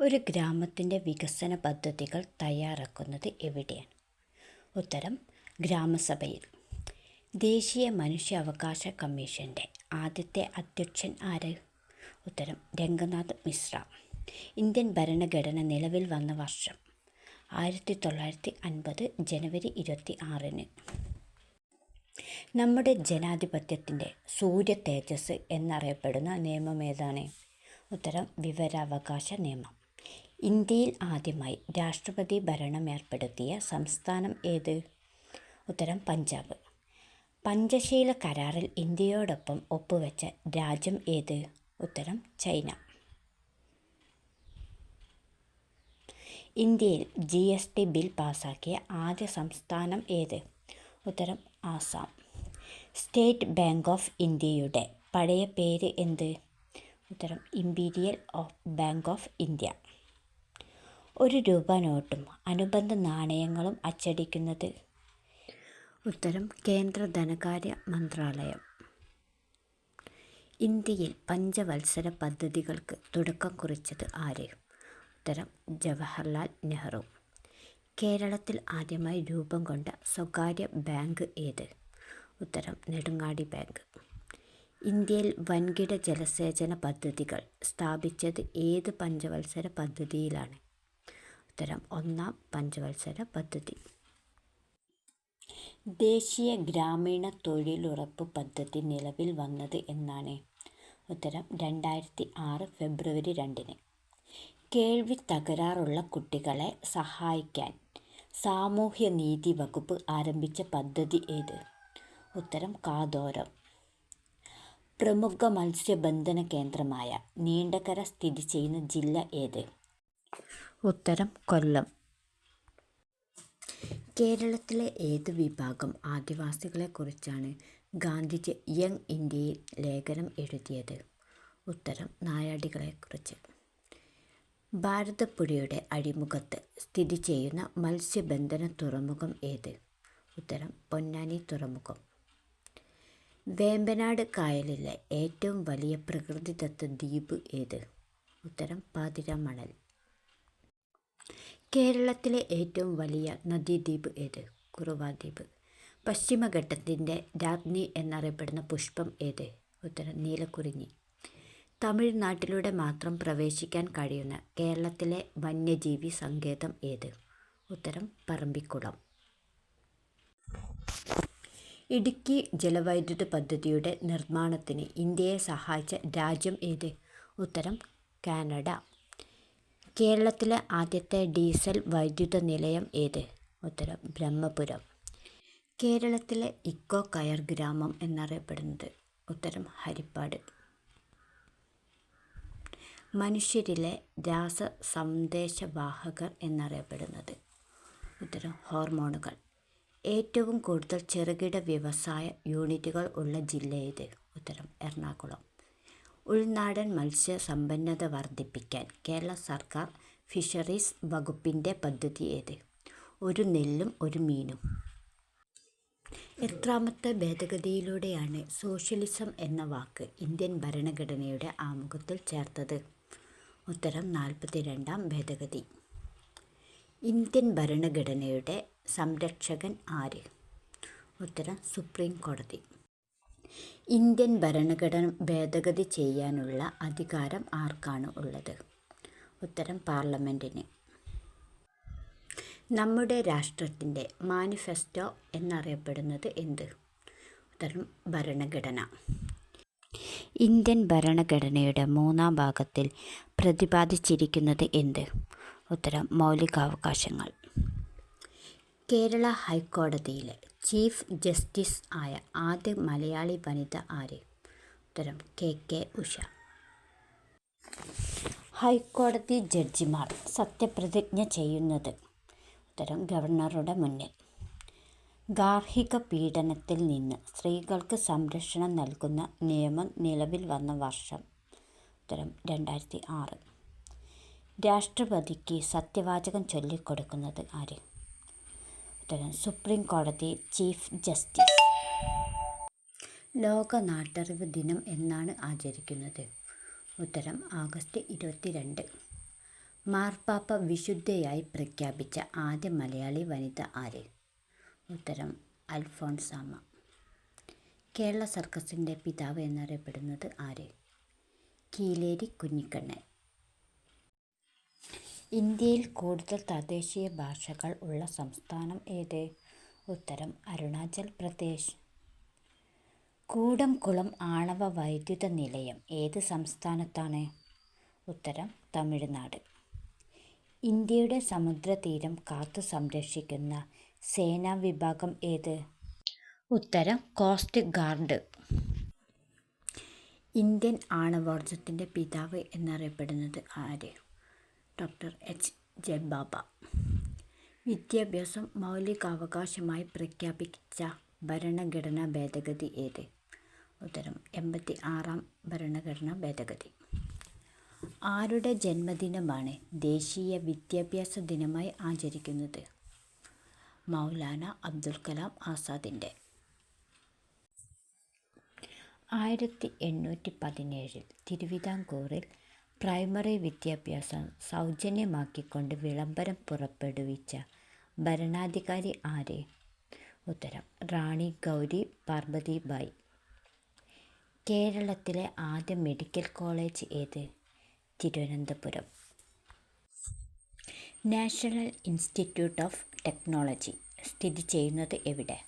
ഒരു ഗ്രാമത്തിന്റെ വികസന പദ്ധതികൾ തയ്യാറാക്കുന്നത് എവിടെയാണ്? ഉത്തരം ഗ്രാമസഭയിൽ. ദേശീയ മനുഷ്യാവകാശ കമ്മീഷന്റെ ആദ്യത്തെ അധ്യക്ഷൻ ആര്? ഉത്തരം രംഗനാഥ് മിശ്ര. ഇന്ത്യൻ ഭരണഘടന നിലവിൽ വന്ന വർഷം ആയിരത്തി തൊള്ളായിരത്തി അൻപത് ജനുവരി ഇരുപത്തി ആറിന് നമ്മുടെ ജനാധിപത്യത്തിന്റെ സൂര്യ തേജസ് എന്നറിയപ്പെടുന്ന നിയമം ഏതാണ്? ഉത്തരം വിവരാവകാശ നിയമം. ഇന്ത്യയിൽ ആദ്യമായി രാഷ്ട്രപതി ഭരണം ഏർപ്പെടുത്തിയ സംസ്ഥാനം ഏത്? ഉത്തരം പഞ്ചാബ്. പഞ്ചശീല കരാറിൽ ഇന്ത്യയോടൊപ്പം ഒപ്പുവെച്ച രാജ്യം ഏത്? ഉത്തരം ചൈന. ഇന്ത്യയിൽ ജി എസ് ടി ബിൽ പാസാക്കിയ ആദ്യ സംസ്ഥാനം ഏത്? ഉത്തരം ആസാം. സ്റ്റേറ്റ് ബാങ്ക് ഓഫ് ഇന്ത്യയുടെ പഴയ പേര് എന്ത്? ഉത്തരം imperial of bank of India. ഒരു രൂപ നോട്ടും അനുബന്ധ നാണയങ്ങളും അച്ചടിക്കുന്നത്. ഉത്തരം കേന്ദ്ര ധനകാര്യ മന്ത്രാലയം. ഇന്ത്യയിൽ പഞ്ചവത്സര പദ്ധതികൾക്ക് തുടക്കം കുറിച്ചത് ആര്? ഉത്തരം ജവഹർലാൽ നെഹ്റു. കേരളത്തിൽ ആദ്യമായി രൂപം കൊണ്ട സ്വകാര്യ ബാങ്ക് ഏത്? ഉത്തരം നെടുങ്ങാടി ബാങ്ക്. ഇന്ത്യയിൽ വൻകിട ജലസേചന പദ്ധതികൾ സ്ഥാപിച്ചത് ഏത് പഞ്ചവത്സര പദ്ധതിയിലാണ്? ഉത്തരം ഒന്നാം പഞ്ചവത്സര പദ്ധതി. ദേശീയ ഗ്രാമീണ തൊഴിലുറപ്പ് പദ്ധതി നിലവിൽ വന്നത് എന്നാണ്. ഉത്തരം രണ്ടായിരത്തി ആറ് ഫെബ്രുവരി രണ്ടിന്. കേൾവി തകരാറുള്ള കുട്ടികളെ സഹായിക്കാൻ സാമൂഹ്യനീതി വകുപ്പ് ആരംഭിച്ച പദ്ധതി ഏത്? ഉത്തരം കാതോരം. പ്രമുഖ മത്സ്യബന്ധന കേന്ദ്രമായ നീണ്ടകര സ്ഥിതി ചെയ്യുന്ന ജില്ല ഏത്? ഉത്തരം കൊല്ലം. കേരളത്തിലെ ഏത് വിഭാഗം ആദിവാസികളെക്കുറിച്ചാണ് ഗാന്ധിജി യങ് ഇന്ത്യയിൽ ലേഖനം എഴുതിയത്? ഉത്തരം നായാടികളെക്കുറിച്ച് ഭാരതപ്പുഴയുടെ അഴിമുഖത്ത് സ്ഥിതി ചെയ്യുന്ന മത്സ്യബന്ധന തുറമുഖം ഏത്? ഉത്തരം പൊന്നാനി തുറമുഖം. വേമ്പനാട് കായലിലെ ഏറ്റവും വലിയ പ്രകൃതിദത്ത ദ്വീപ് ഏത്? ഉത്തരം പാതിരാമണൽ. കേരളത്തിലെ ഏറ്റവും വലിയ നദീദ്വീപ് ഏത്? കുറുവാദ്വീപ് പശ്ചിമഘട്ടത്തിന്റെ രാജ്ഞി എന്നറിയപ്പെടുന്ന പുഷ്പം ഏത്? ഉത്തരം നീലക്കുറിഞ്ഞി. തമിഴ്നാട്ടിലൂടെ മാത്രം പ്രവേശിക്കാൻ കഴിയുന്ന കേരളത്തിലെ വന്യജീവി സങ്കേതം ഏത്? ഉത്തരം പറമ്പിക്കുളം. ഇടുക്കി ജലവൈദ്യുത പദ്ധതിയുടെ നിർമ്മാണത്തിന് ഇന്ത്യയെ സഹായിച്ച രാജ്യം ഏത്? ഉത്തരം കാനഡ. കേരളത്തിലെ ആദ്യത്തെ ഡീസൽ വൈദ്യുത നിലയം ഏത്? ഉത്തരം ബ്രഹ്മപുരം. കേരളത്തിലെ ഇക്കോ കയർ ഗ്രാമം എന്നറിയപ്പെടുന്നത് ഉത്തരം ഹരിപ്പാട്. മനുഷ്യരിലെ രാസ സന്ദേശവാഹകർ എന്നറിയപ്പെടുന്നത് ഉത്തരം ഹോർമോണുകൾ. ഏറ്റവും കൂടുതൽ ചെറുകിട വ്യവസായ യൂണിറ്റുകൾ ഉള്ള ജില്ല ഏത്? ഉത്തരം എറണാകുളം. ഉൾനാടൻ മത്സ്യ സമ്പന്നത വർദ്ധിപ്പിക്കാൻ കേരള സർക്കാർ ഫിഷറീസ് വകുപ്പിന്റെ പദ്ധതി ഏത്? ഒരു നെല്ലും ഒരു മീനും. എത്രാമത്തെ ഭേദഗതിയിലൂടെയാണ് സോഷ്യലിസം എന്ന വാക്ക് ഇന്ത്യൻ ഭരണഘടനയുടെ ആമുഖത്തിൽ ചേർത്തത്? ഉത്തരം നാൽപ്പത്തി രണ്ടാം ഭേദഗതി. ഇന്ത്യൻ ഭരണഘടനയുടെ സംരക്ഷകൻ ആര്? ഉത്തരം സുപ്രീം കോടതി. ഇന്ത്യൻ ഭരണഘടന ഭേദഗതി ചെയ്യാനുള്ള അധികാരം ആർക്കാണ് ഉള്ളത്? ഉത്തരം പാർലമെന്റിന് നമ്മുടെ രാഷ്ട്രത്തിന്റെ മാനിഫെസ്റ്റോ എന്നറിയപ്പെടുന്നത് എന്ത്? ഉത്തരം ഭരണഘടന. ഇന്ത്യൻ ഭരണഘടനയുടെ മൂന്നാം ഭാഗത്തിൽ പ്രതിപാദിച്ചിരിക്കുന്നത് എന്ത്? ഉത്തരം മൗലികാവകാശങ്ങൾ. കേരള ഹൈക്കോടതിയിലെ ചീഫ് ജസ്റ്റിസ് ആയ ആദ്യ മലയാളി വനിത ആര്? ഉത്തരം കെ കെ ഉഷ. ഹൈക്കോടതി ജഡ്ജിമാർ സത്യപ്രതിജ്ഞ ചെയ്യുന്നത്. ഉത്തരം ഗവർണറുടെ മുന്നിൽ. ഗാർഹിക പീഡനത്തിൽ നിന്ന് സ്ത്രീകൾക്ക് സംരക്ഷണം നൽകുന്ന നിയമം നിലവിൽ വന്ന വർഷം. ഉത്തരം രണ്ടായിരത്തി ആറ്. രാഷ്ട്രപതിക്ക് സത്യവാചകം ചൊല്ലിക്കൊടുക്കുന്നത് ആര്? സുപ്രീം കോടതി ചീഫ് ജസ്റ്റിസ്. ലോക നാട്ടറിവ് ദിനം എന്നാണ് ആചരിക്കുന്നത്. ഉത്തരം ആഗസ്റ്റ് ഇരുപത്തി രണ്ട് മാർപ്പാപ്പ വിശുദ്ധയായി പ്രഖ്യാപിച്ച ആദ്യ മലയാളി വനിത ആര്? ഉത്തരം അൽഫോൺസാമ കേരള സർക്കസിന്റെ പിതാവ് എന്നറിയപ്പെടുന്നത് ആര്? കീലേരി കുഞ്ഞിക്കണ്ണൻ. ഇന്ത്യയിൽ കൂടുതൽ തദ്ദേശീയ ഭാഷകൾ ഉള്ള സംസ്ഥാനം ഏത്? ഉത്തരം അരുണാചൽ പ്രദേശ്. കൂടംകുളം ആണവ വൈദ്യുത നിലയം ഏത് സംസ്ഥാനത്താണ്? ഉത്തരം തമിഴ്നാട്. ഇന്ത്യയുടെ സമുദ്രതീരം കാത്തു സംരക്ഷിക്കുന്ന സേനാ വിഭാഗം ഏത്? ഉത്തരം കോസ്റ്റ് ഗാർഡ്. ഇന്ത്യൻ ആണവോർജത്തിന്റെ പിതാവ് എന്നറിയപ്പെടുന്നത് ആര്? Doctor H. ജയബാബ. വിദ്യാഭ്യാസം മൗലികാവകാശമായി പ്രഖ്യാപിച്ച ഭരണഘടനാ ഭേദഗതി ഏത്? ഉത്തരം എൺപത്തി ആറാം ഭരണഘടനാ ഭേദഗതി. ആരുടെ ജന്മദിനമാണ് ദേശീയ വിദ്യാഭ്യാസ ദിനമായി ആചരിക്കുന്നത്? മൗലാന അബ്ദുൽ കലാം ആസാദിന്റെ ആയിരത്തി എണ്ണൂറ്റി പതിനേഴിൽ തിരുവിതാംകൂറിൽ പ്രൈമറി വിദ്യാഭ്യാസം സൗജന്യമാക്കിക്കൊണ്ട് വിളംബരം പുറപ്പെടുവിച്ച ഭരണാധികാരി ആര്? ഉത്തരം റാണി ഗൗരി പാർവതിബായി. കേരളത്തിലെ ആദ്യ മെഡിക്കൽ കോളേജ് ഏത്? Thiruvananthapuram. National institute of technology. സ്ഥിതി ചെയ്യുന്നത് എവിടെ?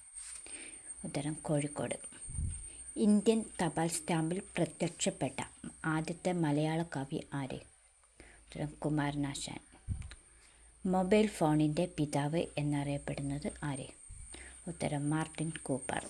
ഉത്തരം കോഴിക്കോട്. ഇന്ത്യൻ തപാൽ സ്റ്റാമ്പിൽ പ്രത്യക്ഷപ്പെട്ട ആദ്യത്തെ മലയാള കവി ആര്? കുമാരനാശാൻ മൊബൈൽ ഫോണിന്റെ പിതാവ് എന്നറിയപ്പെടുന്നത് ആര്? ഉത്തരം മാർട്ടിൻ കൂപ്പർ.